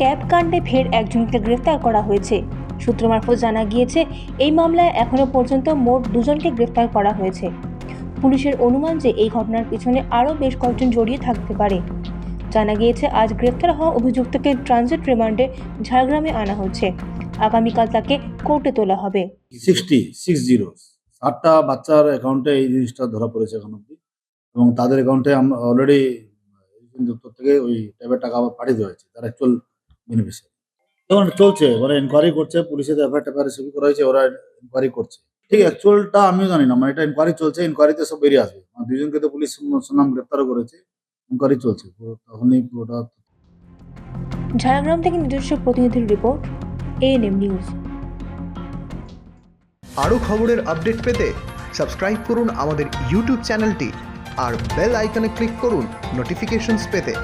Tab কাণ্ডে ফের একজনকে গ্রেফতার করা হয়েছে। সূত্র মারফত জানা গিয়েছে, এই মামলায় এখনও পর্যন্ত মোট দুজনকে গ্রেফতার করা হয়েছে। পুলিশের অনুমান যে এই ঘটনার পিছনে আরও বেশ কয়েকজন জড়িয়ে থাকতে পারে। জানা গিয়েছে, আজ গ্রেফতার হওয়া অভিযুক্তকে ট্রানজিট রিমান্ডে ঝাড়গ্রামে আনা হচ্ছে আগামীকাল তাকে কোর্টে তোলা হবে। Sixty, six zero. ষাটটা বাচ্চার অ্যাকাউন্টে এই জিনিসটা ধরা পড়েছে এখন অব্দি এবং তাদের অ্যাকাউন্টে আমরা অলরেডি দপ্তর থেকে ওই ট্যাবের টাকা আবার পাঠিয়ে দেওয়া হয়েছে। তার অ্যাকচুয়াল বেনিফিশিয়ারি এখন চলছে মানে এনকোয়ারি করছে পুলিশের এফআইআর ট্যাফআইআর রিসিভ করা হয়েছে ওরা এনকোয়ারি করছে। ঠিক অ্যাকচুয়ালটা আমিও জানি না মানে এটা এনকোয়ারি চলছে এনকোয়ারিতে সব বেরিয়ে আসবে। মানে দুজনকে তো পুলিশ সুনাম গ্রেপ্তারও করেছে এনকোয়ারি চলছে তখনই পুরোটা ঝাড়গ্রাম থেকে নিজস্ব প্রতিনিধির রিপোর্ট এএনএম নিউজ আরও খবরের আপডেট পেতে সাবস্ক্রাইব করুন আমাদের ইউটিউব চ্যানেলটি আর বেল আইকনে ক্লিক করুন নোটিফিকেশনস পেতে।